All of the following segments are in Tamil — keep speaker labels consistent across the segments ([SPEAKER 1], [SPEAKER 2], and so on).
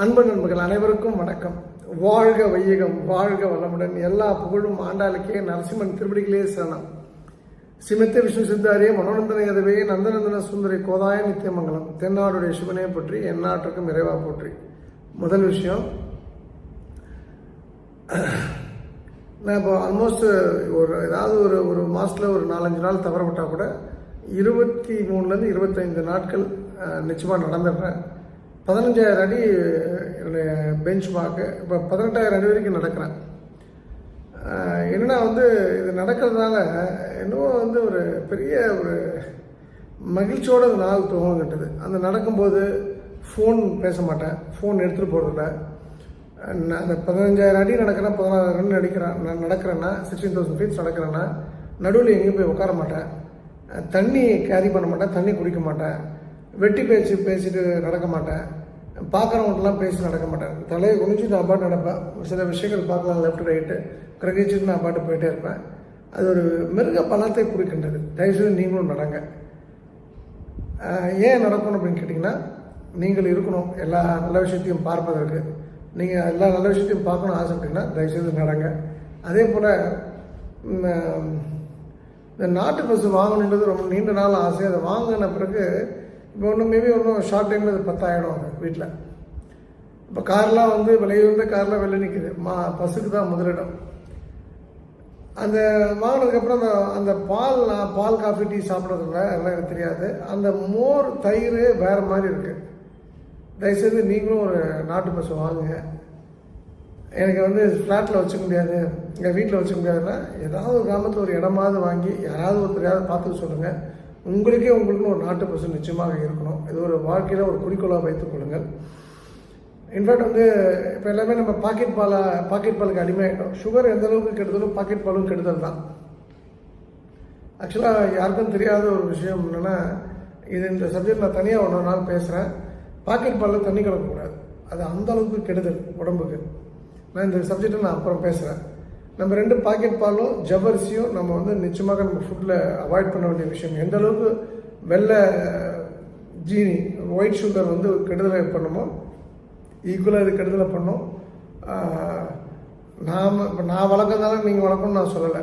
[SPEAKER 1] அன்பு நண்பர்கள் அனைவருக்கும் வணக்கம். வாழ்க வையகம் வாழ்க வளமுடன். எல்லா புகழும் ஆண்டாளுக்கே நரசிம்மன் திருவடிகளே சரணம். சிமித்த விஷ்ணு சித்தாரிய மனோநந்தன எதவே நந்தநந்தன சுந்தரி கோதாய நித்தியமங்கலம் தென்னாடுடைய சிவனே பற்றி எந்நாட்டுக்கும் இறைவா போற்றி. முதல் விஷயம் நான் இப்போ ஆல்மோஸ்ட் ஒரு ஏதாவது ஒரு ஒரு மாதத்தில் ஒரு நாலஞ்சு நாள் தவறப்பட்டால் கூட இருபத்தி மூணுலேருந்து இருபத்தைந்து நாட்கள் நிச்சயமாக நடந்துடுறேன். பதினஞ்சாயிரம் அடி என்னுடைய பெஞ்ச் மார்க்கு இப்போ பதினெட்டாயிரம் அடி வரைக்கும் நடக்கிறேன். என்னென்னா வந்து இது நடக்கிறதுனால என்னவோ வந்து ஒரு பெரிய ஒரு மகிழ்ச்சியோட அந்த நாள் துவங்கிட்டது அந்த நடக்கும்போது ஃபோன் பேச மாட்டேன். ஃபோன் எடுத்துகிட்டு போகிறதில்ல நான் அந்த பதினஞ்சாயிரம் அடி நடக்கிறேன் பதினாறு ரன் நடிக்கிறேன் நான் நடக்கிறேன்னா சிக்ஸ்டீன் தௌசண்ட் ஃபீட்ஸ் நடக்கிறேன்னா நடுவில் எங்கேயும் போய் உட்கார மாட்டேன். தண்ணி கேரி பண்ண மாட்டேன். தண்ணி குடிக்க மாட்டேன். வெட்டி பேச்சு பேசிட்டு நடக்க மாட்டேன். பார்க்குறவங்கள்ட்டலாம் பேசி நடக்க மாட்டேன் தலையை குனிஞ்சு நான் பாட்டு நடப்பேன். சில விஷயங்கள் பார்க்கலாம் லெஃப்ட் ரைட்டு கிரகிச்சுட்டு நான் பாட்டு போயிட்டே இருப்பேன். அது ஒரு மிருக பலத்தை குறிக்கின்றது. தயவுசெய்து நீங்களும் நடங்க. ஏன் நடக்கணும் அப்படின்னு கேட்டிங்கன்னா நீங்கள் இருக்கணும். எல்லா நல்ல விஷயத்தையும் பார்ப்பதற்கு. நீங்கள் எல்லா நல்ல விஷயத்தையும் பார்க்கணும் ஆசைப்பட்டீங்கன்னா தயவுசெய்து நடங்க. அதே போல் இந்த நாட்டு பஸ் வாங்கணுன்றது ரொம்ப நீண்ட நாள் ஆசை. அதை வாங்கின பிறகு இப்போ ஒன்றும் மேபி ஒன்றும் ஷார்ட் டைமில் அது பத்தாயிடும் வீட்டில். இப்போ கார்லாம் வந்து விலையுந்த கார்லாம் வெளில நிற்குது மா பஸ்ஸுக்கு தான் முதலிடம். அந்த வாங்கினதுக்கப்புறம் அந்த அந்த பால் நான் பால் காஃபி டீ சாப்பிட்றதில்ல அதெல்லாம் எனக்கு தெரியாது. அந்த மோர் தயிர் வேறு மாதிரி இருக்குது தயவுசெய்து நீங்களும் ஒரு நாட்டு பஸ் வாங்குங்க. எனக்கு வந்து ஃப்ளாட்டில் வச்சுக்க முடியாது. எங்கள் வீட்டில் வச்சுக்க முடியாதுன்னா ஏதாவது ஒரு கிராமத்தில் ஒரு இடமாவது வாங்கி யாராவது ஒருத்தரையாவது பார்த்துக்க சொல்லுங்கள் உங்களுக்கே உங்களுக்குன்னு ஒரு நாட்டு பசு நிச்சயமாக இருக்கணும். இது ஒரு வாழ்க்கையில் ஒரு குறிக்கோளாக வைத்துக் கொள்ளுங்கள். இன்ஃபேக்ட் வந்து இப்போ எல்லாமே நம்ம பாக்கெட் பாலா பாக்கெட் பாலுக்கு அடிமையாகிட்டோம் சுகர் எந்த அளவுக்கு கெடுதலும் பாக்கெட் பாலும் கெடுதல் தான். ஆக்சுவலாக யாருக்கும் தெரியாத ஒரு விஷயம் என்னென்னா இது இந்த சப்ஜெக்ட் நான் தனியாக ஒன்று நாள் பேசுகிறேன் பாக்கெட் பாலில் தண்ணி கலக்கக்கூடாது. அது அந்த அளவுக்கு கெடுதல் உடம்புக்கு. நான் இந்த சப்ஜெக்டை நான் அப்புறம் பேசுகிறேன் நம்ம ரெண்டு பாக்கெட் பாலும் ஜவ்வரிசியும் நம்ம வந்து நிச்சயமாக நம்ம ஃபுட்டில் அவாய்ட் பண்ண வேண்டிய விஷயம். எந்த அளவுக்கு வெள்ளை ஜீனி ஒயிட் சுகர் வந்து கெடுதலை பண்ணுமோ ஈக்குவலாக இது கெடுதலை பண்ணும். நாம் இப்போ நான் வளர்க்கறதால நீங்கள் வளர்க்கணும்னு நான் சொல்லலை.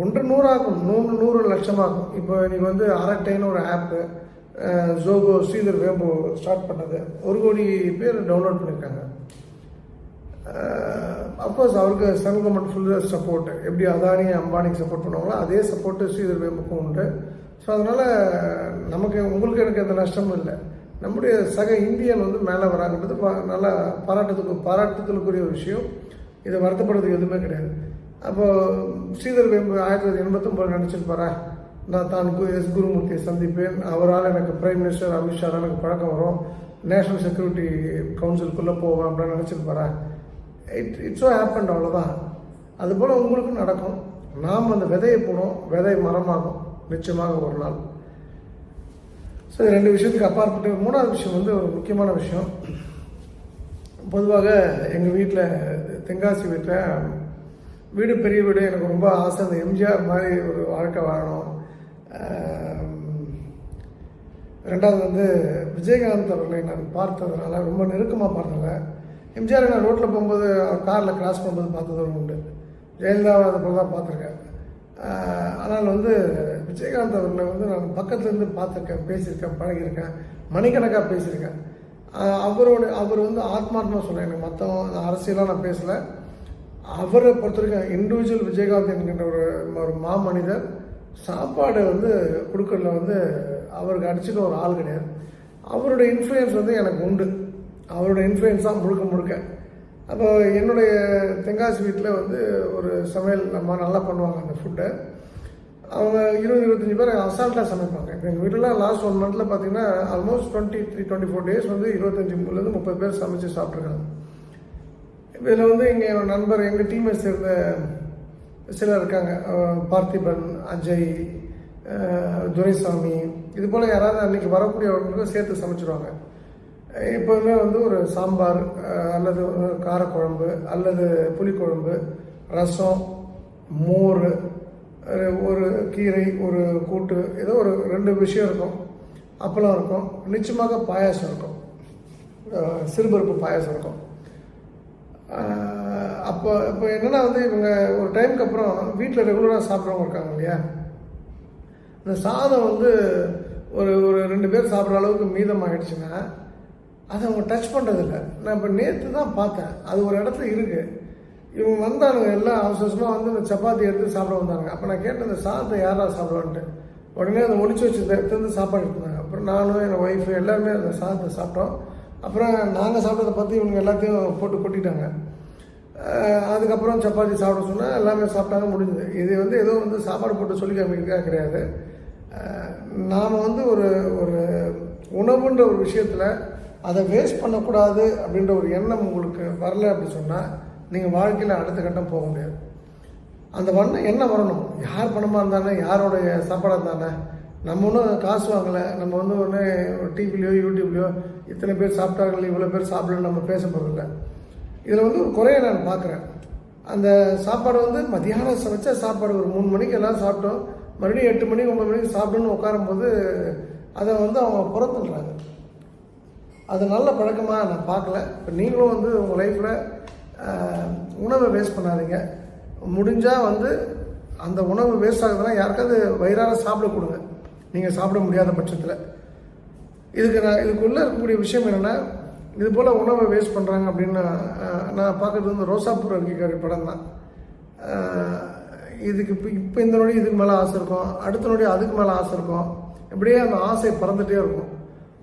[SPEAKER 1] ஒன்று நூறாகும் நூறு நூறு லட்சமாகும். இப்போ நீங்கள் வந்து அரட்டைன்னு ஒரு ஆப்பு ஜோகோ ஸ்ரீதர் வேம்பு ஸ்டார்ட் பண்ணது. ஒரு கோடி பேர் டவுன்லோட் பண்ணியிருக்காங்க Uh, அஃப்கோர்ஸ் அவருக்கு சென்ட்ரல் கவர்மெண்ட் ஃபுல் சப்போர்ட் எப்படி அதானி அம்பானிக்கு சப்போர்ட் பண்ணுவாங்களோ அதே சப்போர்ட்டு ஸ்ரீதர் வேம்புக்கும் உண்டு. ஸோ அதனால் நமக்கு உங்களுக்கு எனக்கு எந்த நஷ்டமும் இல்லை. நம்முடைய சக இந்தியன் வந்து மேலே வராங்கன்றது பா- நல்லா பாராட்டத்துக்கு பாராட்டுதலுக்குரிய ஒரு விஷயம். இதை வருத்தப்படுறதுக்கு எதுவுமே கிடையாது. அப்போது ஸ்ரீதர் வேம்பு ஆயிரத்தி தொள்ளாயிரத்தி எண்பத்தொம்பது நினச்சிருப்பாரா நான் தான் கு- எஸ் குருமூர்த்தியை சந்திப்பேன். அவரால் எனக்கு பிரைம் மினிஸ்டர் அமித்ஷாலாம் எனக்கு பழக்கம் வரும். நேஷனல் செக்யூரிட்டி கவுன்சிலுக்குள்ளே போவேன் அப்படின்னு நினச்சிருப்பாரா இட் இட்ஸ் ஹேப்பன் அவ்வளோதான் அதுபோல் உங்களுக்கும் நடக்கும். நாம் அந்த விதையை போனோம். விதை மரமாகும். நிச்சயமாக ஒரு நாள். ஸோ இது ரெண்டு விஷயத்துக்கு அப்பாற்பட்டு மூணாவது விஷயம் வந்து ஒரு முக்கியமான விஷயம். பொதுவாக எங்கள் வீட்டில் தென்காசி வீட்டில் வீடு பெரிய வீடு எனக்கு ரொம்ப ஆசை. அந்த எம்ஜிஆர் மாதிரி ஒரு வாழ்க்கை வாழணும். ரெண்டாவது வந்து விஜயகாந்த் அவர்களை நான் பார்த்ததுனால ரொம்ப நெருக்கமாக பார்த்ததில்ல எம்ஜிஆர் நான் ரோட்டில் போகும்போது காரில் கிராஸ் பண்ணும்போது பார்த்ததும் உண்டு. ஜெயலலிதாவை அதை போல தான் பார்த்துருக்கேன் ஆனால் வந்து விஜயகாந்த் அவர்களை வந்து நான் பக்கத்துலேருந்து பார்த்துருக்கேன் பேசியிருக்கேன் பழகியிருக்கேன் மணிக்கணக்காக பேசியிருக்கேன். அவரோட அவர் வந்து ஆத்மார்த்தமாக சொன்னேன் எனக்கு மற்றவங்க அரசியலாக நான் பேசலை. அவரை பொறுத்த வரைக்கும் இண்டிவிஜுவல் விஜயகாந்த் என்கின்ற ஒரு ஒரு மாமனிதர் சாப்பாடு வந்து கொடுக்கறதுல வந்து அவருக்கு அடிச்சுக்க ஒரு ஆள் கிடையாது. அவருடைய இன்ஃப்ளூயன்ஸ் வந்து எனக்கு உண்டு. அவரோட இன்ஃப்ளூயன்ஸ் தான் முழுக்க முழுக்க. அப்போ என்னுடைய தெங்காசி வீட்டில் வந்து ஒரு சமையல் நம்ம நல்லா பண்ணுவாங்க அந்த ஃபுட்டை அவங்க இருபது இருபத்தஞ்சி பேர் அசால்ட்டாக சமைப்பாங்க. இப்போ எங்கள் வீட்டில் லாஸ்ட் ஒன் மந்தில் பார்த்தீங்கன்னா almost twenty three twenty four days வந்து இருபத்தஞ்சிலேருந்து முப்பது பேர் சமைச்சு சாப்பிட்ருக்காங்க இதில் வந்து இங்கே என்னோட நண்பர் எங்கள் டீமை சேர்ந்த சிலர் இருக்காங்க. பார்த்திபன் அஜய் துரைசாமி. இது போல் யாராவது அன்றைக்கி வரக்கூடியவர்களுக்கும் சேர்த்து சமைச்சிருவாங்க. எப்போதுமே வந்து ஒரு சாம்பார் அல்லது காரக்குழம்பு அல்லது புளிக்குழம்பு ரசம் மோர் ஒரு- கீரை ஒரு கூட்டு ஏதோ ஒரு ரெண்டு விஷயம் இருக்கும். அப்பளம் இருக்கும். நிச்சயமாக பாயாசம் இருக்கும். சிறுபருப்பு பாயாசம் இருக்கும். அப்போ இப்போ என்னென்னா வந்து இவங்க ஒரு டைமுக்கு அப்புறம் வீட்டில் ரெகுலராக சாப்பிட்றவங்க இருக்காங்க இல்லையா? இந்த சாதம் வந்து ஒரு ஒரு ரெண்டு பேர் சாப்பிட்ற அளவுக்கு மீதமாகிடுச்சுன்னா அதை அவங்க டச் பண்ணுறதில்ல நான் இப்போ நேற்று தான் பார்த்தேன். அது ஒரு இடத்துல இருக்குது இவங்க வந்தானுங்க எல்லாம் அவசரமாக வந்து இந்த சப்பாத்தி எடுத்து சாப்பிட வந்தாங்க அப்போ நான் கேட்டேன் இந்த சாதத்தை யாரா சாப்பிடுவான்ட்டு உடனே அதை ஒளிச்சு வச்சு எடுத்து சாப்பாடு எடுத்தாங்க அப்புறம் நானும் என் ஒய்ஃபு எல்லாருமே அந்த சாதத்தை சாப்பிட்டோம். அப்புறம் நாங்கள் சாப்பிட்டதை பற்றி இவங்க எல்லாத்தையும் போட்டு கொட்டிட்டாங்க. அதுக்கப்புறம் சப்பாத்தி சாப்பிட சொன்னால் எல்லாமே சாப்பிட்டாங்க முடிஞ்சுது. இது வந்து ஏதோ வந்து சாப்பாடு போட்டு சொல்லி காமிக்கிறதுக்காக கிடையாது நாம் வந்து ஒரு ஒரு உணவுன்ற ஒரு விஷயத்தில் அதை வேஸ்ட் பண்ணக்கூடாது அப்படின்ற ஒரு எண்ணம் உங்களுக்கு வரல அப்படின்னு சொன்னால் நீங்கள் வாழ்க்கையில் அடுத்த கட்டம் போக முடியாது. அந்த வண்ணம் என்ன வரணும். யார் பணமாக இருந்தானே யாரோடைய சாப்பாடாக இருந்தானே நம்ம ஒன்றும் காசு வாங்கலை நம்ம வந்து ஒன்று டிவிலையோ யூடியூப்லையோ இத்தனை பேர் சாப்பிட்டார்கள் இவ்வளோ பேர் சாப்பிடலன்னு நம்ம பேச போகிறதில்ல இதில் வந்து ஒரு குறையை நான் பார்க்குறேன். அந்த சாப்பாடு வந்து மத்தியானம் சமைச்ச சாப்பாடு ஒரு மூணு மணிக்கு எல்லாம் சாப்பிட்டோம் மறுபடியும் எட்டு மணிக்கு ஒம்பது மணிக்கு சாப்பிடணும்னு உட்காரும்போது அதை வந்து அவங்க புறத்துடுறாங்க அது நல்ல பழக்கமாக நான் பார்க்கல. இப்போ நீங்களும் வந்து உங்கள் லைஃப்பில் உணவை வேஸ்ட் பண்ணாதீங்க. முடிஞ்சால் வந்து அந்த உணவு வேஸ்ட் ஆகுதுன்னா யாருக்காவது வயிறார சாப்பிட கொடுங்க. நீங்கள் சாப்பிட முடியாத பட்சத்தில். இதுக்கு நான் இதுக்குள்ளே இருக்கக்கூடிய விஷயம் என்னென்னா இது போல் உணவை வேஸ்ட் பண்ணுறாங்க அப்படின்னு நான், பார்க்குறது வந்து ரோசாப்பூர் அங்கீகாரி படம் தான். இதுக்கு இப்போ இப்போ இந்த நொடி இதுக்கு மேலே ஆசை இருக்கும். அடுத்த நொடி அதுக்கு மேலே ஆசை இருக்கும். இப்படியே அந்த ஆசை பறந்துகிட்டே இருக்கும்.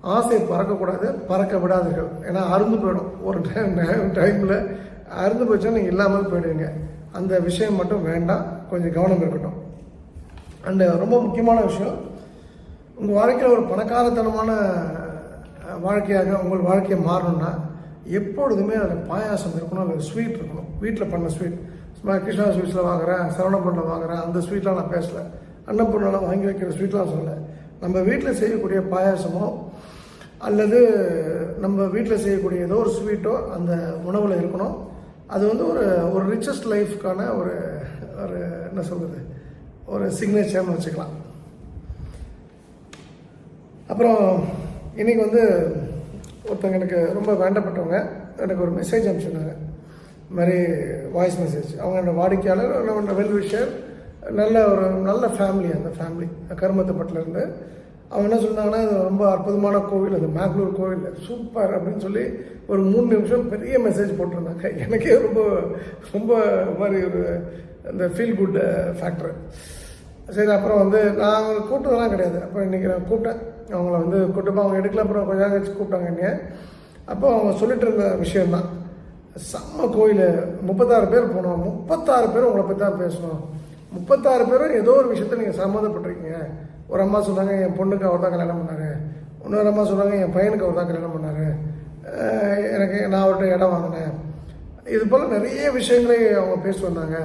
[SPEAKER 1] ஆசை பறக்கக்கூடாது பறக்க விடாதீர்கள். ஏன்னா அருந்து போயிடும். ஒரு டைம் டைமில் அருந்து போச்சா நீங்கள் இல்லாமல் போயிடுவீங்க. அந்த விஷயம் மட்டும் வேண்டாம். கொஞ்சம் கவனம் இருக்கட்டும். அண்டு ரொம்ப முக்கியமான விஷயம் உங்கள் வாழ்க்கையில் ஒரு பணக்காரத்தனமான வாழ்க்கையாக உங்கள் வாழ்க்கையை மாறணும்னா எப்பொழுதுமே அதில் பாயாசம் இருக்கணும் அதில் ஸ்வீட் இருக்கணும். வீட்டில் பண்ண ஸ்வீட் சும்மா கிருஷ்ணா ஸ்வீட்ஸில் வாங்குறேன் சரவணப்பண்ணில் வாங்குறேன் அந்த ஸ்வீட்லாம் நான் பேசலை. அன்னப்பூர்ணாவில் வாங்கி வைக்கிற ஸ்வீட்லாம் சொல்லலை. நம்ம வீட்டில் செய்யக்கூடிய பாயாசமோ அல்லது நம்ம வீட்டில் செய்யக்கூடிய ஏதோ ஒரு ஸ்வீட்டோ அந்த உணவில் இருக்கணும். அது வந்து ஒரு ஒரு ரிச்சஸ்ட் லைஃப்க்கான ஒரு ஒரு என்ன சொல்கிறது ஒரு சிக்னேச்சர்னு வச்சுக்கலாம். அப்புறம் இன்னைக்கு வந்து ஒருத்தவங்க எனக்கு ரொம்ப வேண்டப்பட்டவங்க எனக்கு ஒரு மெசேஜ் அனுப்பிச்சிருந்தாங்க. இந்த மாதிரி வாய்ஸ் மெசேஜ் அவங்க என்னோட வாடிக்கையாளர் என்னோட வெல் விஷர் நல்ல ஒரு நல்ல ஃபேமிலி அந்த ஃபேமிலி கருமத்தப்பட்டில் இருந்து அவங்க என்ன சொன்னாங்கன்னா இது ரொம்ப அற்புதமான கோவில் அது மேக்ளூர் கோவில். சூப்பர் அப்படின்னு சொல்லி ஒரு மூணு நிமிஷம் பெரிய மெசேஜ் போட்டிருந்தாங்க. எனக்கே ரொம்ப ரொம்ப மாதிரி ஒரு அந்த ஃபீல் குட் ஃபேக்டர் சரி அப்புறம் வந்து நான் அவங்களை கூப்பிட்டதெல்லாம் கிடையாது. அப்புறம் இன்றைக்கி நான் கூப்பிட்டேன். அவங்கள வந்து கூட்டமாக அவங்க எடுக்கல. அப்புறம் கொஞ்ச கழிச்சு கூப்பிட்டாங்க என்னைய. அப்போ அவங்க சொல்லிட்டு இருந்த விஷயந்தான் செம்ம கோயில். முப்பத்தாறு பேர் போனோம். முப்பத்தாறு பேர் உங்களை பற்றி தான் பேசணும் முப்பத்தாறு பேரும் ஏதோ ஒரு விஷயத்த நீங்கள் சம்மந்தப்பட்டிருக்கீங்க. ஒரு அம்மா சொன்னாங்க என் பொண்ணுக்கு அவர் தான் கல்யாணம் பண்ணாரு. இன்னொரு அம்மா சொன்னாங்க என் பையனுக்கு அவர் தான் கல்யாணம் பண்ணாரு. எனக்கு நான் அவர்கிட்ட இடம் வாங்கினேன். இது போல் நிறைய விஷயங்களை அவங்க பேசி வந்தாங்க.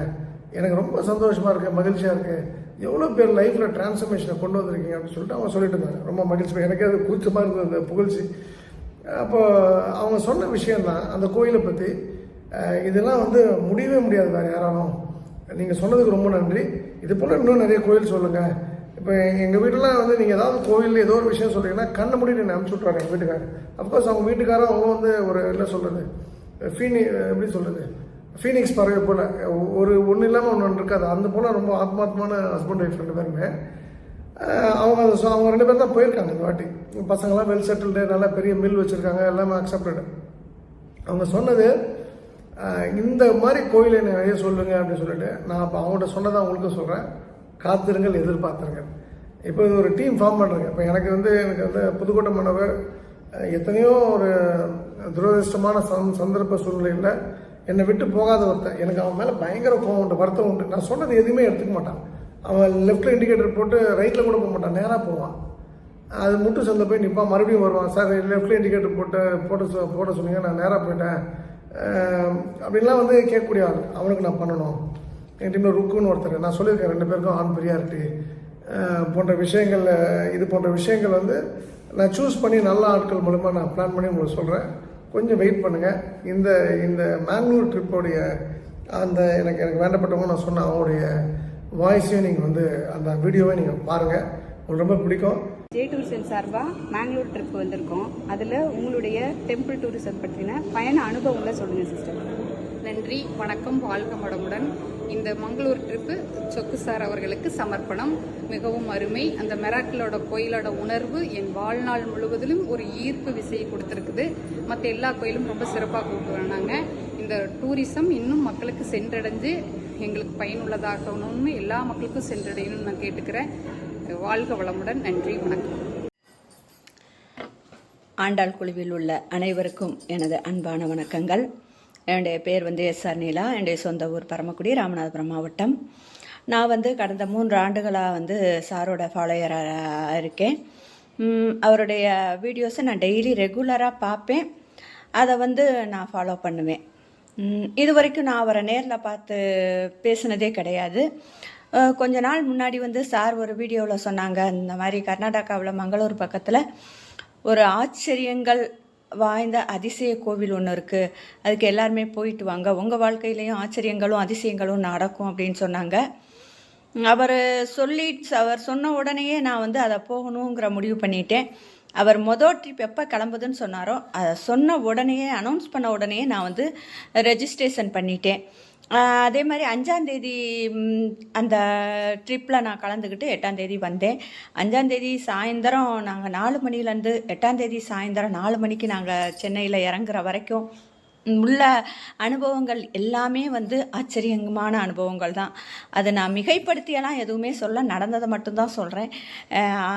[SPEAKER 1] எனக்கு ரொம்ப சந்தோஷமாக இருக்குது மகிழ்ச்சியாக இருக்குது எவ்வளோ பேர் லைஃப்பில் டிரான்ஸ்ஃபர்மேஷனை கொண்டு வந்திருக்கீங்க அப்படின்னு சொல்லிட்டு அவங்க சொல்லிட்டு இருந்தாங்க. ரொம்ப மகிழ்ச்சி. எனக்கே அது கூச்சமாக இருந்தது அந்த புகழ்ச்சி. அப்போ அவங்க சொன்ன விஷயம்தான் அந்த கோயிலை பற்றி இதெல்லாம் வந்து முடியவே முடியாது வேறு யாராலும். நீங்கள் சொன்னதுக்கு ரொம்ப நன்றி. இது போல் இன்னும் நிறைய கோயில் சொல்லுங்கள் இப்போ எங்கள் வீட்டிலலாம் வந்து நீங்கள் ஏதாவது கோயில் ஏதோ ஒரு விஷயம் சொல்கிறீங்கன்னா கண்ணை மூடி என்னை அனுப்பிச்சி விட்றாங்க எங்கள் வீட்டுக்காரர். அஃப்கோர்ஸ் அவங்க வீட்டுக்காரரும் அவங்க வந்து ஒரு என்ன சொல்கிறது ஃபீனி எப்படி சொல்கிறது ஃபீனிக்ஸ் பறவை போல். ஒரு ஒன்று இல்லாமல் ஒன்று ஒன்று இருக்காது. அந்த போல் ரொம்ப ஆத்மாத்மான ஹஸ்பண்ட் ஒய்ஃப் ரெண்டு பேருமே. அவங்க அதை சொ- அவங்க ரெண்டு பேரும் தான் போயிருக்காங்க இந்த வாட்டி. பசங்களாம் வெல் செட்டில்டு நல்லா பெரிய மில் வச்சுருக்காங்க எல்லாமே அக்செப்டடு அவங்க சொன்னது இந்த மாதிரி கோயிலை நிறைய சொல்லுங்க அப்படின்னு சொல்லிட்டு நான் அப்போ அவங்கள்ட்ட சொன்னதை அவங்களுக்கும் சொல்கிறேன் காத்திருங்கள் எதிர்பார்த்துருங்கள். இப்போ இது ஒரு டீம் ஃபார்ம் பண்ணுறேங்க இப்போ எனக்கு வந்து எனக்கு வந்து புதுக்கோட்டை மாணவர் எத்தனையோ ஒரு துரதிருஷ்டமான சந் சந்தர்ப்ப சூழ்நிலையில் என்னை விட்டு போகாத ஒருத்தன். எனக்கு அவன் மேலே பயங்கர கோவம் உண்டு வருத்தம் உண்டு. நான் சொன்னது எதுவுமே எடுத்துக்க மாட்டான். அவன் லெஃப்ட்டில் இண்டிகேட்டர் போட்டு ரைட்டில் கூட போக மாட்டான் நேராக போவான். அது முட்டு சந்தை போய் நிற்பான் மறுபடியும் வருவான். சார் லெஃப்ட்டில் இண்டிகேட்டர் போட்டு போட்டு சொ- போட சொன்னீங்க நான் நேராக போயிட்டேன். அப்படின்லாம் வந்து கேட்கக்கூடிய ஆள். அவனுக்கு நான் பண்ணணும். என் டீமில் ருக்குன்னு ஒருத்தர். நான் சொல்லியிருக்கேன் ரெண்டு பேருக்கும் ஆண் பிரியாரிட்டி போன்ற விஷயங்கள் இது போன்ற விஷயங்கள் வந்து நான் சூஸ் பண்ணி நல்ல ஆட்கள் மூலமாக நான் பிளான் பண்ணி உங்களுக்கு சொல்கிறேன் கொஞ்சம் வெயிட் பண்ணுங்கள் இந்த இந்த மேங்களூர் ட்ரிப்போடைய அந்த எனக்கு எனக்கு வேண்டப்பட்டவங்க நான் சொன்ன அவங்களுடைய வாய்ஸையும் நீங்கள் வந்து அந்த வீடியோவை நீங்கள் பாருங்கள் உங்களுக்கு ரொம்ப பிடிக்கும்.
[SPEAKER 2] ஜே டூரிசம் சார்பாக மேங்களூர் ட்ரிப் வந்திருக்கோம். அதில் உங்களுடைய டெம்பிள் டூரிசம் பற்றின பயண அனுபவங்களை சொல்லுங்கள் சிஸ்டர்
[SPEAKER 3] நன்றி. வணக்கம் வாழ்க மடமுடன். இந்த மங்களூர் ட்ரிப்பு சொக்கு சார் அவர்களுக்கு சமர்ப்பணம். மிகவும் அருமை. அந்த மெராக்கிளோட கோயிலோட உணர்வு என் வாழ்நாள் முழுவதிலும் ஒரு ஈர்ப்பு விசையை கொடுத்துருக்குது. மற்ற எல்லா கோயிலும் ரொம்ப சிறப்பாக கூப்பிட்டு வராங்க இந்த டூரிசம் இன்னும் மக்களுக்கு சென்றடைஞ்சு எங்களுக்கு பயனுள்ளதாகணும்னு எல்லா மக்களுக்கும் சென்றடையணும்னு நான் கேட்டுக்கிறேன். வாழ்க வளமுடன். நன்றி வணக்கம்.
[SPEAKER 4] ஆண்டாள் குழுவில் உள்ள அனைவருக்கும் எனது அன்பான வணக்கங்கள். என்னுடைய பேர் வந்து எஸ் ஆர் நீலா. என்னுடைய சொந்த ஊர் பரமக்குடி ராமநாதபுரம் மாவட்டம். நான் வந்து கடந்த மூன்று ஆண்டுகளாக வந்து சாரோட ஃபாலோயராக இருக்கேன். அவருடைய வீடியோஸை நான் டெய்லி ரெகுலராக பார்ப்பேன். அதை வந்து நான் ஃபாலோ பண்ணுவேன். இது வரைக்கும் நான் அவரை நேரில் பார்த்து பேசினதே கிடையாது. கொஞ்ச நாள் முன்னாடி வந்து சார் ஒரு வீடியோவில் சொன்னாங்க இந்த மாதிரி கர்நாடகாவில் மங்களூர் பக்கத்தில் ஒரு ஆச்சரியங்கள் வாய்ந்த அதிசய கோவில் ஒன்று இருக்குது அதுக்கு எல்லாருமே போயிட்டு வாங்க. உங்கள் வாழ்க்கையிலையும் ஆச்சரியங்களும் அதிசயங்களும் நடக்கும் அப்படின்னு சொன்னாங்க. அவர் சொல்லி அவர் சொன்ன உடனேயே நான் வந்து அதை போகணுங்கிற முடிவு பண்ணிட்டேன். அவர் மொதல் ட்ரிப் எப்போ கிளம்புதுன்னு சொன்னாரோ அதை சொன்ன உடனேயே அனௌன்ஸ் பண்ண உடனேயே நான் வந்து ரெஜிஸ்ட்ரேஷன் பண்ணிட்டேன். அதே மாதிரி அஞ்சாந்தேதி அந்த ட்ரிப்பில் நான் கலந்துக்கிட்டு எட்டாந்தேதி வந்தேன். அஞ்சாந்தேதி சாயந்தரம் நாங்கள் நாலு மணிலேருந்து எட்டாந்தேதி சாயந்தரம் நாலு மணிக்கு நாங்கள் சென்னையில் இறங்குற வரைக்கும் உள்ள அனுபவங்கள் எல்லாமே வந்து ஆச்சரியமான அனுபவங்கள் தான் அதை நான் மிகைப்படுத்தியெல்லாம் எதுவுமே சொல்ல நடந்ததை மட்டும்தான் சொல்கிறேன்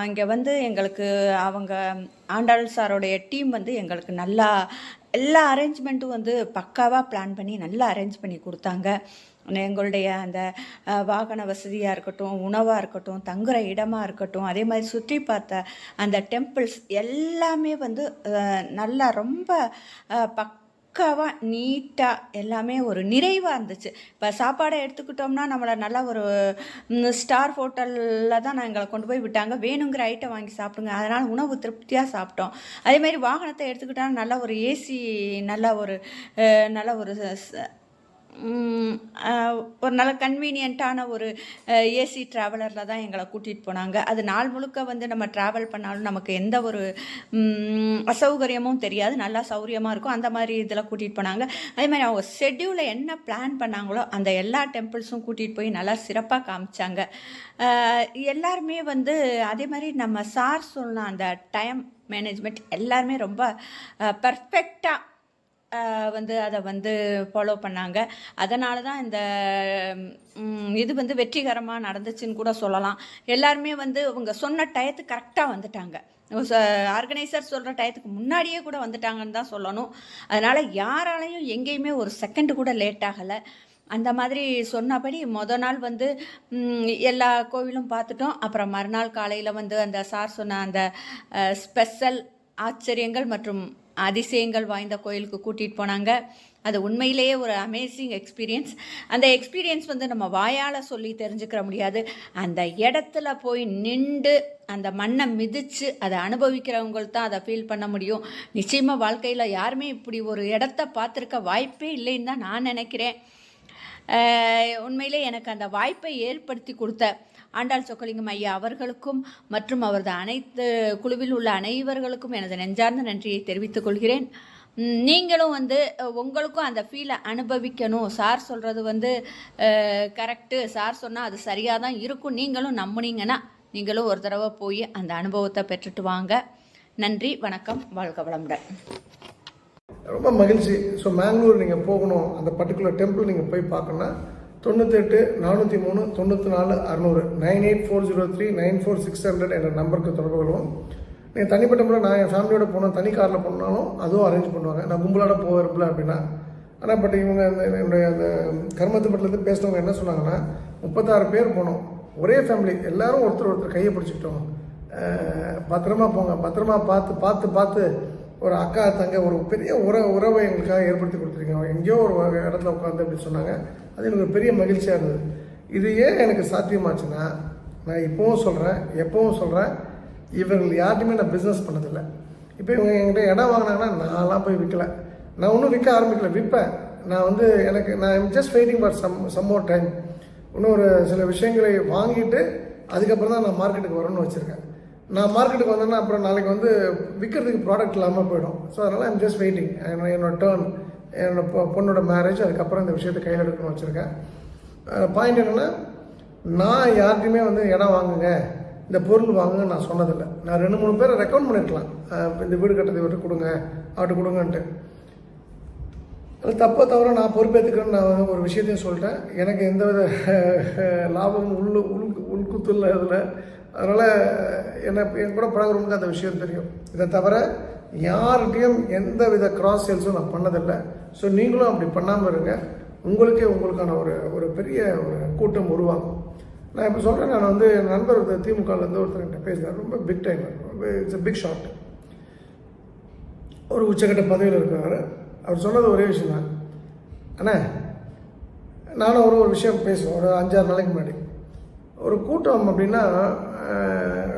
[SPEAKER 4] அங்கே வந்து எங்களுக்கு அவங்க ஆண்டாள் சாரோடைய டீம் வந்து எங்களுக்கு நல்லா எல்லா அரேஞ்ச்மெண்ட்டும் வந்து பக்காவாக பிளான் பண்ணி நல்லா அரேஞ்ச் பண்ணி கொடுத்தாங்க. எங்களுடைய அந்த வாகன வசதியாக இருக்கட்டும் உணவாக இருக்கட்டும் தங்குற இடமாக இருக்கட்டும் அதே மாதிரி சுற்றி பார்த்த அந்த டெம்பிள்ஸ் எல்லாமே வந்து நல்லா ரொம்ப பக் பக்காவாக நீட்டாக எல்லாமே ஒரு நிறைவாக இருந்துச்சு. இப்போ சாப்பாடை எடுத்துக்கிட்டோம்னா நம்மளை நல்லா ஒரு ஸ்டார் ஹோட்டலில் தான் நான் எங்களை கொண்டு போய் விட்டாங்க. வேணுங்கிற ஐட்டம் வாங்கி சாப்பிடுங்க. அதனால் உணவு திருப்தியாக சாப்பிட்டோம். அதேமாதிரி வாகனத்தை எடுத்துக்கிட்டோம்னா நல்ல ஒரு ஏசி நல்ல ஒரு நல்ல ஒரு ஒரு நல்ல கன்வீனியண்ட்டான ஒரு ஏசி ட்ராவலரில் தான் எங்களை கூட்டிகிட்டு போனாங்க. அது நாள் முழுக்க வந்து நம்ம ட்ராவல் பண்ணாலும் நமக்கு எந்த ஒரு அசௌகரியமும் தெரியாது. நல்லா சௌகரியமாக இருக்கும். அந்த மாதிரி இதில் கூட்டிகிட்டு போனாங்க. அதே மாதிரி அவங்க ஷெட்யூலில் என்ன பிளான் பண்ணாங்களோ அந்த எல்லா டெம்பிள்ஸும் கூட்டிகிட்டு போய் நல்லா சிறப்பாக காமிச்சாங்க. எல்லாருமே வந்து அதே மாதிரி நம்ம சார் சொன்ன அந்த டைம் மேனேஜ்மெண்ட் எல்லாருமே ரொம்ப பர்ஃபெக்டாக வந்து அதை வந்து ஃபாலோ பண்ணாங்க. அதனால தான் இந்த இது வந்து வெற்றிகரமாக நடந்துச்சுன்னு கூட சொல்லலாம். எல்லாருமே வந்து அவங்க சொன்ன டயத்துக்கு கரெக்டாக வந்துட்டாங்க. ஆர்கனைசர் சொல்கிற டயத்துக்கு முன்னாடியே கூட வந்துட்டாங்கன்னு தான் சொல்லணும். அதனால் யாராலையும் எங்கேயுமே ஒரு செகண்ட் கூட லேட் ஆகலை. அந்த மாதிரி சொன்னபடி மொதல் நாள் வந்து எல்லா கோவிலும் பார்த்துட்டோம். அப்புறம் மறுநாள் காலையில் வந்து அந்த சார் சொன்ன அந்த ஸ்பெஷல் ஆச்சரியங்கள் மற்றும் அதிசயங்கள் வாய்ந்த கோயிலுக்கு கூட்டிகிட்டு போனாங்க. அது உண்மையிலேயே ஒரு அமேசிங் எக்ஸ்பீரியன்ஸ் அந்த எக்ஸ்பீரியன்ஸ் வந்து நம்ம வாயால் சொல்லி தெரிஞ்சுக்கிற முடியாது. அந்த இடத்துல போய் நின்று அந்த மண்ணை மிதித்து அதை அனுபவிக்கிறவங்களுக்கு தான் அதை ஃபீல் பண்ண முடியும். நிச்சயமாக வாழ்க்கையில் யாருமே இப்படி ஒரு இடத்த பார்த்துருக்க வாய்ப்பே இல்லைன்னு தான் நான் நினைக்கிறேன். உண்மையிலே எனக்கு அந்த வாய்ப்பை ஏற்படுத்தி கொடுத்த ஆண்டாள் சொக்கலிங்கம் ஐயா அவர்களுக்கும் மற்றும் அவரது அனைத்து குழுவில் உள்ள அனைவர்களுக்கும் எனது நெஞ்சார்ந்த நன்றியை தெரிவித்துக் கொள்கிறேன். நீங்களும் வந்து உங்களுக்கும் அந்த ஃபீலை அனுபவிக்கணும். சார் சொல்கிறது வந்து கரெக்டு சார் சொன்னால் அது சரியாக தான் இருக்கும். நீங்களும் நம்புனீங்கன்னா நீங்களும் ஒரு தடவை போய் அந்த அனுபவத்தை பெற்றுட்டு வாங்க. நன்றி வணக்கம் வாழ்க வளமுடன்.
[SPEAKER 1] ரொம்ப மகிழ்ச்சி. ஸோ மேங்களூர் நீங்கள் போகணும். அந்த பர்டிகுலர் டெம்பிள் நீங்கள் போய் பார்க்கணுன்னா தொண்ணூத்தெட்டு நானூற்றி மூணு தொண்ணூற்றி நாலு அறநூறு nine eight four zero three nine four six hundred என்ற நம்பருக்கு தொடர்பு கொள்வோம். நீங்கள் தனிப்பட்ட முறை நான் என் ஃபேமிலியோட போனோம். தனி காரில் போனாலும் அதுவும் அரேஞ்ச் பண்ணுவாங்க. நான் கும்பலோட போக விரும்பல அப்படின்னா. ஆனால் பட் இவங்க அந்த என்னுடைய அந்த கர்மத்து பட்டிலேருந்து பேசினவங்க என்ன சொன்னாங்கன்னா முப்பத்தாறு பேர் போனோம். ஒரே ஃபேமிலி எல்லாரும் ஒருத்தர் ஒருத்தர் கையை பிடிச்சிக்கிட்டோம். பத்திரமா போங்க. பத்திரமா பார்த்து பார்த்து பார்த்து ஒரு அக்கா தங்க ஒரு பெரிய உற உறவை எங்களுக்காக ஏற்படுத்தி கொடுத்துருக்கீங்க. எங்கேயோ ஒரு இடத்துல உட்காந்து அப்படி சொன்னாங்க. அது எனக்கு ஒரு பெரிய மகிழ்ச்சியாக இருந்தது. இது ஏன் எனக்கு சாத்தியமாச்சுன்னா நான் இப்போவும் சொல்கிறேன் எப்பவும் சொல்கிறேன் இவர்கள் யார்ட்டுமே நான் பிஸ்னஸ் பண்ணதில்லை. இப்போ இவங்க என்கிட்ட இடம் வாங்கினாங்கன்னா நான்லாம் போய் விற்கல நான் ஒன்றும் விற்க ஆரம்பிக்கல விற்பேன். நான் வந்து எனக்கு நான் just waiting for some some more time இன்னும் ஒரு சில விஷயங்களை வாங்கிட்டு அதுக்கப்புறம் தான் நான் மார்க்கெட்டுக்கு வரணும்னு வச்சுருக்கேன். நான் மார்க்கெட்டுக்கு வந்தேன்னா அப்புறம் நாளைக்கு வந்து விற்கிறதுக்கு ப்ராடக்ட் இல்லாமல் போயிடும். ஸோ அதனால் ஐம் ஜஸ்ட் வெயிட்டிங் என்னோட டேர்ன் என்னோட பொ- பொண்ணோட மேரேஜ் அதுக்கப்புறம் இந்த விஷயத்தை கையில் எடுக்கணும்னு வச்சுருக்கேன். பாயிண்ட் என்னென்னா நான் யார்கிட்டையுமே வந்து இடம் வாங்குங்க இந்த பொருள் வாங்குங்க நான் சொன்னதில்லை. நான் ரெண்டு மூணு பேரை ரெக்கமெண்ட் பண்ணியிருக்கலாம் இந்த வீடு கட்டுறதை விட்டு கொடுங்க அவட்டு கொடுங்கன்ட்டு. அது தப்போ தவிர நான் பொறுப்பேற்றுக்கிறேன்னு நான் ஒரு விஷயத்தையும் சொல்லிட்டேன். எனக்கு எந்த வித லாபமும் உள் உள் உள்குத்து இல்லை அதில். அதனால் என்னை என் கூட பழகுறவங்களுக்கு அந்த விஷயம் தெரியும். இதை தவிர யார்கிட்டையும் எந்த வித கிராஸ் சேல்ஸும் நான் பண்ணதில்லை. ஸோ நீங்களும் அப்படி பண்ணாமல் இருங்க. உங்களுக்கே உங்களுக்கான ஒரு ஒரு பெரிய ஒரு கூட்டம் உருவாகும். நான் இப்போ சொல்கிறேன் நான் வந்து என் நண்பர் ஒருத்தர் திமுகலேருந்து ஒருத்தர்கிட்ட பேசுகிறேன் ரொம்ப big time it's big shot ஒரு உச்சக்கட்ட பதவியில் இருக்கிறார். அவர் சொன்னது ஒரே விஷயம் தான். அண்ணே நானும் ஒரு ஒரு விஷயம் பேசுவோம். ஒரு அஞ்சாறு நாளைக்கு முன்னாடி. ஒரு கூட்டம் அப்படின்னா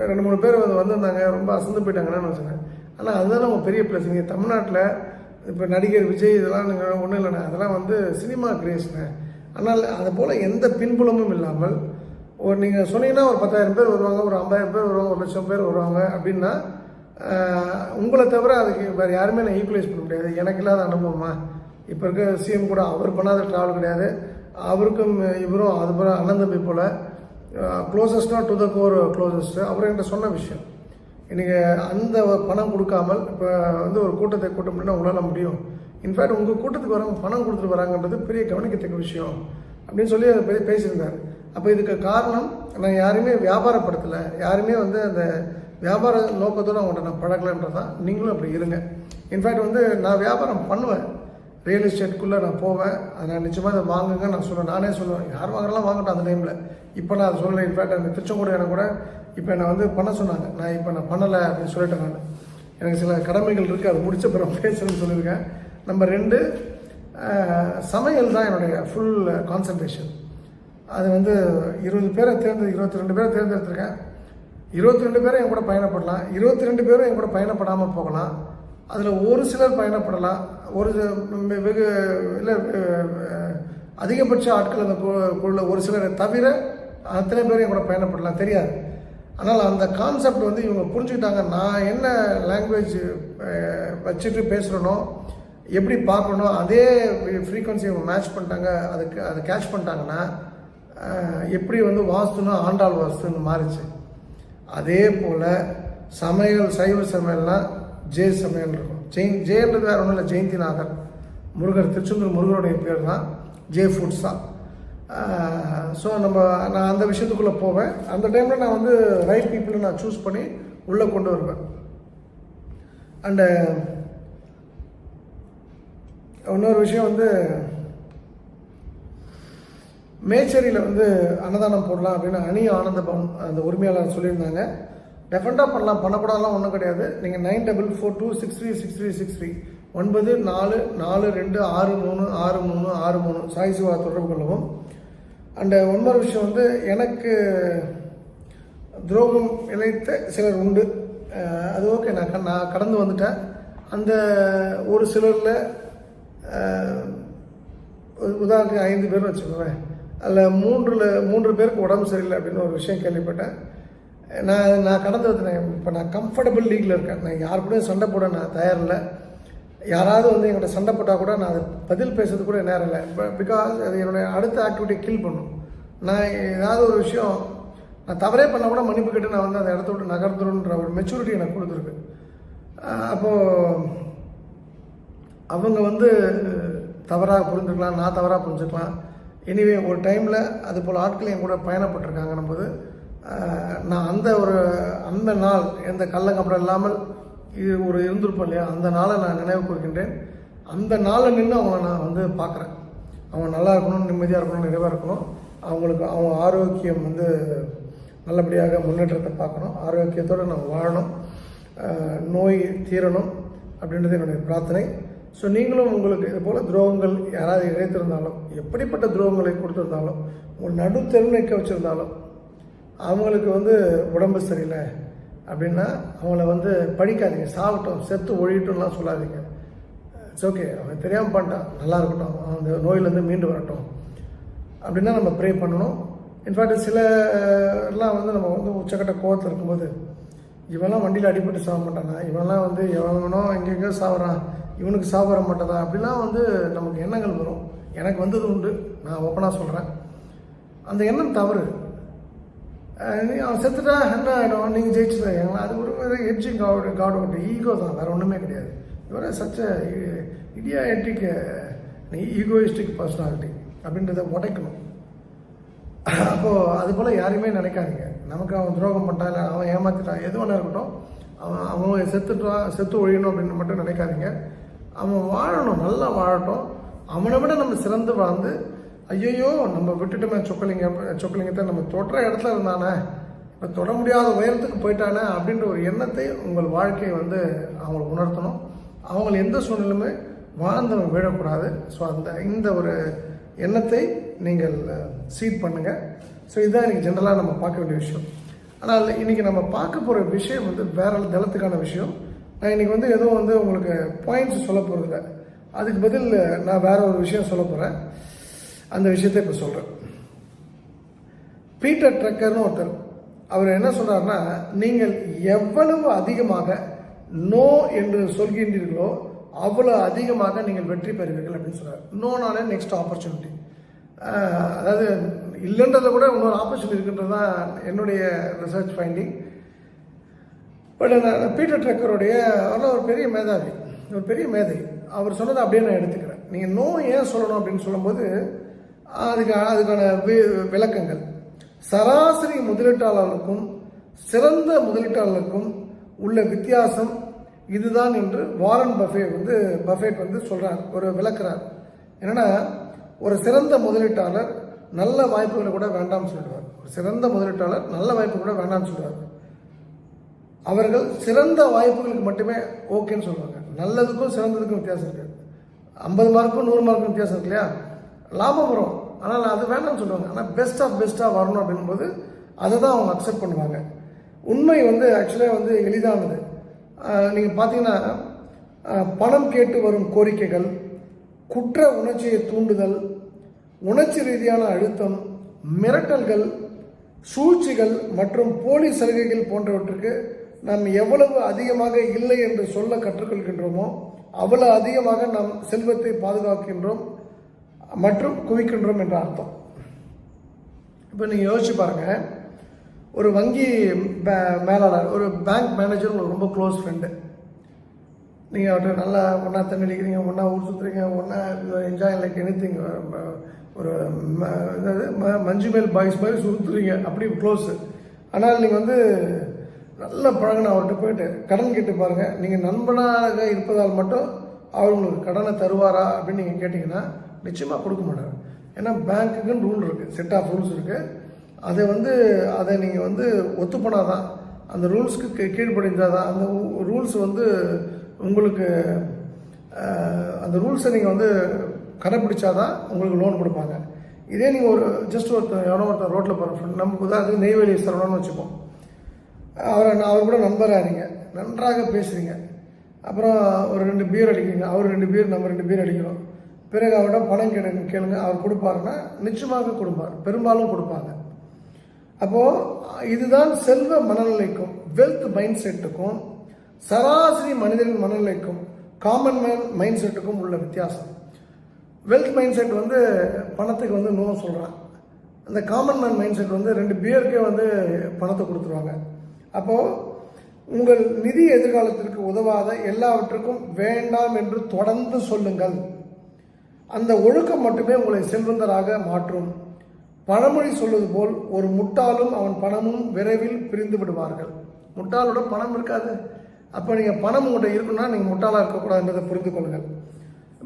[SPEAKER 1] ரெண்டு மூணு பேர் வந்து வந்திருந்தாங்க ரொம்ப அசந்து போயிட்டாங்கன்னு வச்சுக்கேன் ஆனால் அதுதான் நம்ம பெரிய ப்ளஸ் இங்கே தமிழ்நாட்டில் இப்போ நடிகர் விஜய் இதெல்லாம் நீங்கள் ஒன்றும் இல்லைண்ணே. அதெல்லாம் வந்து சினிமா கிரேஸ்ண்ணே ஆனால் அதை போல் எந்த பின்புலமும் இல்லாமல் ஒரு நீங்கள் சொன்னீங்கன்னா ஒரு பத்தாயிரம் பேர் வருவாங்க ஒரு ஐம்பதாயிரம் பேர் வருவாங்க ஒரு லட்சம் பேர் வருவாங்க அப்படின்னா உங்களை தவிர அதுக்கு வேறு யாருமே நான் ஈக்குவலைஸ் பண்ண முடியாது. எனக்கு இல்லாத அனுபவமா? இப்போ இருக்க சிஎம் கூட அவர் பண்ணாத ட்ராவல் கிடையாது. அவருக்கும் இவரும் அதுபோல் அண்ணன் தம்பி போல் க்ளோசஸ்டாக டு த கோர் க்ளோசஸ்ட்டு அவர் என்கிட்ட சொன்ன விஷயம். இன்றைக்கி அந்த பணம் கொடுக்காமல் இப்போ வந்து ஒரு கூட்டத்தை கூட்டம் அப்படின்னா உங்களால் முடியும். இன்ஃபேக்ட் உங்கள் கூட்டத்துக்கு வரவங்க பணம் கொடுத்துட்டு வராங்கன்றது பெரிய கவனிக்கத்தக்க விஷயம். அப்படின்னு சொல்லி அதை பேசியிருந்தார். அப்போ இதுக்கு காரணம் நான் யாருமே வியாபாரப்படுத்தலை. யாருமே வந்து அந்த வியாபார நோக்கத்தோடு அவங்கள்ட்ட நான் பழகலைன்றது தான் நீங்களும் அப்படி இருங்க. இன்ஃபேக்ட் வந்து நான் வியாபாரம் பண்ணுவேன். ரியல் எஸ்டேட்குள்ளே நான் போவேன். அதை நான் நிச்சயமாக அதை வாங்குங்க நான் சொல்லுவேன் நானே சொல்லுவேன். யார் வாங்குறலாம் வாங்கட்டும் அந்த டைமில் இப்போ நான் அதை சொல்லலை. இன்ஃபேக்ட் அந்த திருச்செங்கோடு எனக்கு கூட இப்போ என்னை வந்து பண்ண சொன்னாங்க. நான் இப்போ நான் பண்ணலை அப்படின்னு சொல்லிட்டேன் நான். எனக்கு சில கடமைகள் இருக்குது அது முடிச்ச பிறகு பேசுகிறேன்னு சொல்லியிருக்கேன். நம்பர் ரெண்டு சமையல் தான் என்னுடைய ஃபுல் கான்சன்ட்ரேஷன் அது வந்து இருபது பேரை தேர்ந்து இருபத்தி ரெண்டு பேரை தேர்ந்தெடுத்திருக்கேன். இருபத்தி ரெண்டு பேரும் என் கூட பயணப்படலாம். இருபத்தி ரெண்டு பேரும் என் கூட பயணப்படாமல் போகலாம். அதில் ஒரு சிலர் பயணப்படலாம். ஒரு வெகு இல்லை அதிகபட்ச ஆட்கள் அந்த கு- குழுல ஒரு சிலரை தவிர அத்தனை பேரையும் கூட பயணப்படலாம் தெரியாது. ஆனால் அந்த கான்செப்ட் வந்து இவங்க புரிஞ்சுக்கிட்டாங்க நான் என்ன லாங்குவேஜ் வச்சுட்டு பேசுகிறனோ எப்படி பார்க்கணும் அதே ஃப்ரீக்வன்சி இவங்க மேட்ச் பண்ணிட்டாங்க அதுக்கு அதை கேட்ச் பண்ணிட்டாங்கன்னா எப்படி வந்து வாஸ்துன்னா ஆண்டாள் வாஸ்துன்னு மாறிச்சு. அதே போல் சமையல் சைவ சமையல்னால் ஜே சமையல் இருக்கும். ஜெயின் ஜெயன்றது வேறு ஒன்றும் இல்லை. ஜெயந்திநாதர் முருகர் திருச்செந்தூர் முருகருடைய பேர் தான் ஜே ஃபுட்ஸ் தான். ஸோ நம்ம நான் அந்த விஷயத்துக்குள்ளே போவேன். அந்த டைமில் நான் வந்து ரைட் பீப்புளை நான் சூஸ் பண்ணி உள்ளே கொண்டு வருவேன். அண்டு இன்னொரு விஷயம் வந்து மேச்சேரியில் வந்து அன்னதானம் போடலாம் அப்படின்னு அணி ஆனந்த பவன் அந்த உரிமையாளர் சொல்லியிருந்தாங்க. டெஃபரெண்ட்டாக பண்ணலாம் பண்ணக்கூடாதெல்லாம் ஒன்றும் கிடையாது. நீங்கள் nine double four two six three six three six three ஒன்பது நாலு நாலு ரெண்டு ஆறு மூணு ஆறு மூணு ஆறு மூணு. சாய் சிவா தொடர்பு கொள்ளவும். அண்ட் ஒன்பது விஷயம் வந்து எனக்கு துரோகம் இழைத்த சிலர் உண்டு. அது ஓகே நான் க- நான் கடந்து வந்துட்டேன். அந்த ஒரு சிலரில் உதாரணத்துக்கு ஐந்து பேர் வச்சுக்கோவேன் அதில் மூன்றில் மூன்று பேருக்கு உடம்பு சரியில்லை அப்படின்னு ஒரு விஷயம் கேள்விப்பட்டேன். நான் நான் கடந்து வந்துட்டேன் இப்போ நான் கம்ஃபர்டபுள் லீக்ல இருக்கேன். நான் யார் கூடயும் சண்டை போட நான் தயாரில்லை. யாராவது வந்து என்கிட்ட சண்டை போட்டால் கூட நான் அது பதில் பேசுறது கூட நேரம் இல்லை. பிகாஸ் அது என்னுடைய அடுத்த ஆக்டிவிட்டியை கில் பண்ணும். நான் ஏதாவது ஒரு விஷயம் நான் தவறே பண்ணால் கூட மன்னிப்பு கேட்டு நான் வந்து அந்த இடத்த விட்டு நகர்ந்துருன்ற ஒரு மெச்சூரிட்டி எனக்கு கொடுத்துருக்கு. அப்போது அவங்க வந்து தவறாக புரிஞ்சுக்கலாம் நான் தவறாக புரிஞ்சுக்கலாம். எனிவே ஒரு டைமில் அது போல் ஆட்கள் என் கூட பயணப்பட்டிருக்காங்கன்னும் போது நான் அந்த ஒரு அந்த நாள் எந்த கள்ளங்கப்படம் இல்லாமல் இது ஒரு இருந்திருப்போம் இல்லையா? அந்த நாளை நான் நினைவு கூறுகின்றேன் அந்த நாளை நின்று அவங்கள நான் வந்து பார்க்குறேன். அவங்க நல்லா இருக்கணும் நிம்மதியாக இருக்கணும் நிறைவாக இருக்கணும். அவங்களுக்கு அவங்க ஆரோக்கியம் வந்து நல்லபடியாக முன்னேற்றத்தை பார்க்கணும். ஆரோக்கியத்தோடு நான் வாழணும். நோய் தீரணும் அப்படின்றது என்னுடைய பிரார்த்தனை. ஸோ நீங்களும் உங்களுக்கு இது போல் துரோகங்கள் யாராவது இழைத்திருந்தாலும் எப்படிப்பட்ட துரோகங்களை கொடுத்துருந்தாலும் உங்கள் நடு தெருநிற்க வச்சுருந்தாலும் அவங்களுக்கு வந்து உடம்பு சரியில்லை அப்படின்னா அவங்கள வந்து படிக்காதீங்க. சாப்பிட்டோம் செத்து ஒழிட்டோம்லாம் சொல்லாதீங்க. இட்ஸ் ஓகே அவன் தெரியாமல் பண்ணிட்டான். நல்லா இருக்கட்டும். அவன் அந்த நோயிலேருந்து மீண்டு வரட்டும். அப்படின்னா நம்ம ப்ரே பண்ணணும். இன்ஃபேக்ட் சில எல்லாம் வந்து நம்ம வந்து உச்சக்கட்ட கோவத்தில் இருக்கும்போது இவன்லாம் வண்டியில் அடிபட்டு சாக மாட்டானா? இவன்லாம் வந்து எவனோ எங்கெங்கோ சாப்பிட்றான் இவனுக்கு சாப்பிட மாட்டதா? அப்படிலாம் வந்து நமக்கு எண்ணங்கள் வரும். எனக்கு வந்தது உண்டு. நான் ஓப்பனாக சொல்கிறேன் அந்த எண்ணம் தவறு. அவன் செத்துட்டா என்ன ஆகிடும் நீங்கள் ஜெயிச்சுட்டாங்க அது ஒரு edging caught caught out ego தான். வேறு ஒன்றுமே கிடையாது. இவர சச்ச இடியாட்டிக் ஈகோயிஸ்டிக் பர்சனாலிட்டி அப்படின்றத உடைக்கணும். அப்போது அது போல் யாரையுமே நினைக்காதீங்க. நமக்கு அவன் துரோகம் பண்ணிட்டான் இல்லை அவன் ஏமாத்திட்டான் எது வேணா இருக்கட்டும். அவன் அவன் செத்துட்டான் செத்து ஒழியணும் அப்படின்னு மட்டும் நினைக்காதீங்க. அவன் வாழணும் நல்லா வாழட்டும். அவனை விட நம்ம சிறந்து வாழ்ந்து ஐயையோ நம்ம விட்டுட்டுமே சொக்கலிங்க சொக்கலிங்கத்தை நம்ம தொடுற இடத்துல இருந்தானே இப்போ தொட முடியாத உயரத்துக்கு போயிட்டானே அப்படின்ற ஒரு எண்ணத்தை உங்கள் வாழ்க்கையை வந்து அவங்களுக்கு உணர்த்தணும். அவங்கள எந்த சூழ்நிலையுமே வாழ்ந்தவன் விழக்கூடாது. ஸோ அந்த இந்த ஒரு எண்ணத்தை நீங்கள் சீட் பண்ணுங்கள் ஸோ இதுதான் இன்றைக்கி ஜென்ரலாக நம்ம பார்க்க வேண்டிய விஷயம். ஆனால் இன்றைக்கி நம்ம பார்க்க போகிற விஷயம் வந்து வேற தளத்துக்கான விஷயம். நான் இன்றைக்கி வந்து எதுவும் வந்து உங்களுக்கு பாயிண்ட்ஸ் சொல்ல போகிறதில்ல அதுக்கு பதில் நான் வேற ஒரு விஷயம் சொல்ல போகிறேன் அந்த விஷயத்தை இப்போ சொல்கிறேன் பீட்டர் ட்ரக்கர்னு ஒருத்தர் அவர் என்ன சொன்னார்னா நீங்கள் எவ்வளவு அதிகமாக நோ என்று சொல்கின்றீர்களோ அவ்வளோ அதிகமாக நீங்கள் வெற்றி பெறுவீர்கள் அப்படின்னு சொல்றாரு. நோனாலே நெக்ஸ்ட் ஆப்பர்ச்சுனிட்டி அதாவது இல்லைன்றதை கூட இன்னொரு ஆப்பர்ச்சுனிட்டி இருக்குன்றது தான் என்னுடைய ரிசர்ச் ஃபைண்டிங் பட் பீட்டர் ட்ரக்கருடைய அவர்லாம் ஒரு பெரிய மேதாவி ஒரு பெரிய மேதை. அவர் சொன்னதை அப்படியே நான் எடுத்துக்கிறேன். நீங்கள் நோ ஏன் சொல்லணும் அப்படின்னு சொல்லும்போது அதுக்கான அதுக்கான வி- விளக்கங்கள். சராசரி முதலீட்டாளர்களுக்கும் சிறந்த முதலீட்டாளர்களுக்கும் உள்ள வித்தியாசம் இதுதான் என்று வாரன் பஃபே வந்து பஃபேட் வந்து சொல்கிறார் ஒரு விளக்குறார். என்னென்னா ஒரு சிறந்த முதலீட்டாளர் நல்ல வாய்ப்புகளை கூட வேண்டாம்னு சொல்லுவார் ஒரு சிறந்த முதலீட்டாளர் நல்ல வாய்ப்பு கூட வேண்டாம்னு சொல்லுவார் அவர்கள் சிறந்த வாய்ப்புகளுக்கு மட்டுமே ஓகேன்னு சொல்லுவாங்க நல்லதுக்கும் சிறந்ததுக்கும் வித்தியாசம் இருக்குது ஐம்பது மார்க்கும் நூறு மார்க்கும் வித்தியாசம் இருக்கு இல்லையா? லாபம் வரும். ஆனால் அது வேண்டாம்னு சொல்லுவாங்க. ஆனால் பெஸ்ட் ஆஃப் பெஸ்ட்டாக வரணும் அப்படிங்கும்போது அதை தான் அவங்க அக்செப்ட் பண்ணுவாங்க. உண்மை வந்து ஆக்சுவலாக வந்து எளிதானது. நீங்கள் பார்த்தீங்கன்னா பணம் கேட்டு வரும் கோரிக்கைகள் குற்ற உணர்ச்சியை தூண்டுதல் உணர்ச்சி ரீதியான அழுத்தம் மிரட்டல்கள் சூழ்ச்சிகள் மற்றும் போலி சலுகைகள் போன்றவற்றுக்கு நாம் எவ்வளவு அதிகமாக இல்லை என்று சொல்ல கற்றுக்கொள்கின்றோமோ அவ்வளவு அதிகமாக நாம் செல்வத்தை பாதுகாக்கின்றோம். மற்றும் குவிக்கின்றோம் என்ற அர்த்தம். இப்போ நீங்கள் யோசிச்சு பாருங்கள் ஒரு வங்கி மேலாளர் ஒரு பேங்க் மேனேஜர் உங்களுக்கு ரொம்ப க்ளோஸ் ஃப்ரெண்டு நீங்கள் அவர்கிட்ட நல்லா ஒன்றா தண்ணி அடிக்கிறீங்க ஒன்றா ஊர் சுற்றுறீங்க ஒன்றா என்ஜாய் லைக் எனி ஒரு ம- என்னது ம- மஞ்சு மேல் பாய்ஸ் மாதிரி சுற்றுறீங்க அப்படி க்ளோஸு ஆனால் நீங்கள் வந்து நல்லா பழகின அவர்கிட்ட போயிட்டு கடன் கேட்டு பாருங்கள் நீங்கள் நண்பனாக இருப்பதால் மட்டும் அவர் உங்களுக்கு கடனை தருவாரா அப்படின்னு நீங்கள் கேட்டிங்கன்னா நிச்சயமாக கொடுக்க மாட்டார். ஏன்னா பேங்க்குக்குன்னு ரூல் இருக்குது செட் ஆஃப் ரூல்ஸ் இருக்குது அதை வந்து அதை நீங்கள் வந்து ஒத்துப்போனாதான் அந்த ரூல்ஸ்க்கு கீழ்ப்படிந்தால் தான் அந்த ரூல்ஸ் வந்து உங்களுக்கு அந்த ரூல்ஸை நீங்கள் வந்து கடைப்பிடிச்சா தான் உங்களுக்கு லோன் கொடுப்பாங்க. இதே நீங்கள் ஒரு ஜஸ்ட் ஒருத்தர் எவனோ ஒருத்தர் ரோட்டில் போகிற ஃப்ரெண்ட் நமக்கு உதாரணத்துக்கு நெய்வேலி சரவணன்னு வச்சுப்போம். அவரை நான் அவர் கூட நண்பராக இருங்க. நன்றாக பேசுகிறீங்க அப்புறம் ஒரு ரெண்டு பீர் அடிக்கிறீங்க. அவர் ரெண்டு பீர் நம்ம ரெண்டு பீர் அடிக்கிறோம். பிறகு அவர்கிட்ட பணம் கேளுங்க கேளுங்க. அவர் கொடுப்பாருன்னா நிச்சயமாக கொடுப்பார். பெரும்பாலும் கொடுப்பாங்க. அப்போது இதுதான் செல்வ மனநிலைக்கும் வெல்த் மைண்ட் செட்டுக்கும் சராசரி மனிதனின் மனநிலைக்கும் காமன் மேன் மைண்ட் செட்டுக்கும் உள்ள வித்தியாசம். வெல்த் மைண்ட் செட் வந்து பணத்துக்கு வந்து நோ சொல்கிறான் அந்த காமன் மேன் மைண்ட் செட் வந்து ரெண்டு பேருக்கே வந்து பணத்தை கொடுத்துருவாங்க. அப்போது உங்கள் நிதி எதிர்காலத்திற்கு உதவாத எல்லாவற்றுக்கும் வேண்டாம் என்று தொடர்ந்து சொல்லுங்கள். அந்த ஒழுக்கம் மட்டுமே உங்களை செல்வந்தராக மாற்றும். பழமொழி சொல்வது போல் ஒரு முட்டாளும் அவன் பணமும் விரைவில் பிரிந்து விடுவார்கள். முட்டாளோட பணம் இருக்காது. அப்போ நீங்கள் பணம் உங்கள்கிட்ட இருக்குன்னா நீங்கள் முட்டாளாக இருக்கக்கூடாதுன்றதை புரிந்து கொள்ளுங்கள்.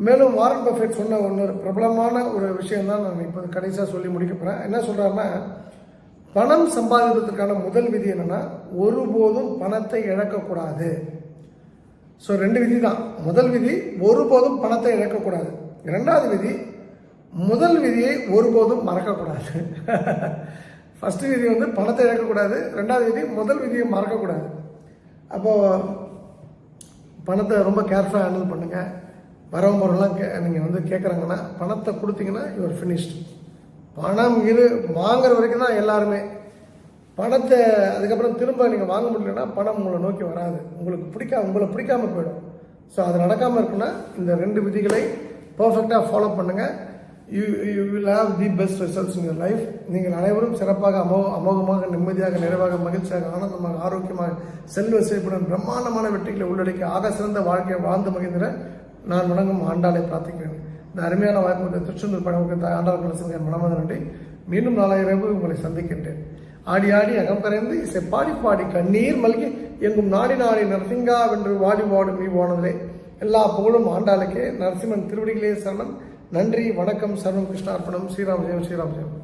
[SPEAKER 1] மேலும் வாரன் பஃபெட் சொன்ன ஒன்று பிரபலமான ஒரு விஷயம் தான் நான் இப்போ கடைசியாக சொல்லி முடிக்க போகிறேன் என்ன சொல்கிறாருன்னா பணம் சம்பாதிப்பதற்கான முதல் விதி என்னென்னா ஒருபோதும் பணத்தை இழக்கக்கூடாது. ஸோ ரெண்டு விதி தான் முதல் விதி ஒருபோதும் பணத்தை இழக்கக்கூடாது. இரண்டாவது விதி முதல் விதியை ஒருபோதும் மறக்கக்கூடாது. ஃபஸ்ட்டு விதி வந்து பணத்தை இழக்கக்கூடாது. ரெண்டாவது விதி முதல் விதியை மறக்கக்கூடாது. அப்போது பணத்தை ரொம்ப கேர்ஃபுல்லாக ஹேண்டில் பண்ணுங்கள் வரவங்க போகிறவங்களாம் கே நீங்கள் வந்து கேட்குறாங்கன்னா பணத்தை கொடுத்தீங்கன்னா யுவர் ஃபினிஷ்டு பணம் இரு வாங்குற வரைக்கும் தான் எல்லாருமே. பணத்தை அதுக்கப்புறம் திரும்ப நீங்கள் வாங்க முடியலன்னா பணம் உங்களை நோக்கி வராது. உங்களுக்கு பிடிக்காம உங்களை பிடிக்காமல் போயிடும். ஸோ அது நடக்காமல் இருக்குன்னா இந்த ரெண்டு விதிகளை பர்ஃபெக்டாக ஃபாலோ பண்ணுங்கள் you you will have the best results in your life நீங்கள் அனைவரும் சிறப்பாக அமோ அமோகமாக நிம்மதியாக நிறைவாக மகிழ்ச்சியாக ஆனந்தமாக ஆரோக்கியமாக செல்வ செய்யப்படும் பிரம்மாண்டமான வெற்றிகளை உள்ளடக்கி ஆக சிறந்த வாழ்க்கையை வாழ்ந்து மகிழ்ந்திட நான் வணங்கும் ஆண்டாளை பிரார்த்திக்கிறேன். இந்த அருமையான வாய்ப்பு திருச்செந்தூர் பழமுக்கு ஆண்டாள் கலசங்க மனமது நன்றி. மீண்டும் நாளை உங்களை சந்திக்கின்றேன். ஆடி ஆடி அகம் கரைந்து இசை பாடி பாடி கண்ணீர் மல்கி எங்கும் நாடி நாடி நரசிங்கா வென்று வாடி வாடும் நீ போனதிலே எல்லா புகழும் ஆண்டாளுக்கே. நரசிம்மன் திருவடிகளே சரணம். நன்றி வணக்கம் சர்வம் கிருஷ்ணார்ப்பணம் ஸ்ரீராம் ஜெயம் ஸ்ரீராம் ஜெயம்